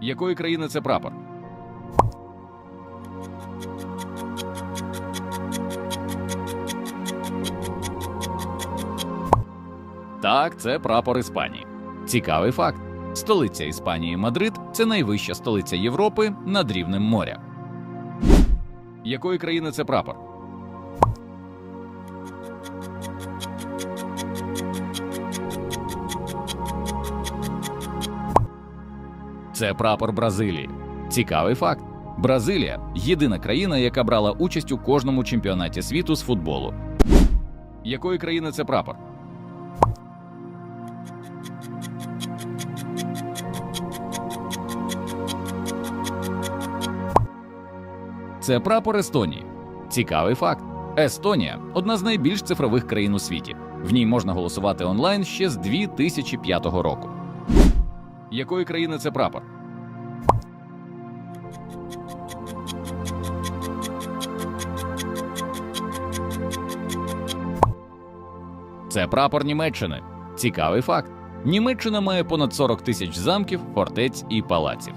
Якої країни це прапор? Так, це прапор Іспанії. Цікавий факт: столиця Іспанії Мадрид це найвища столиця Європи над рівнем моря. Якої країни це прапор? Це прапор Бразилії. Цікавий факт: Бразилія єдина країна, яка брала участь у кожному чемпіонаті світу з футболу. Якої країни це прапор? Це прапор Естонії. Цікавий факт. Естонія одна з найбільш цифрових країн у світі. В ній можна голосувати онлайн ще з 2005 року. Якої країни це прапор? Це прапор Німеччини. Цікавий факт. Німеччина має понад 40 тисяч замків, фортець і палаців.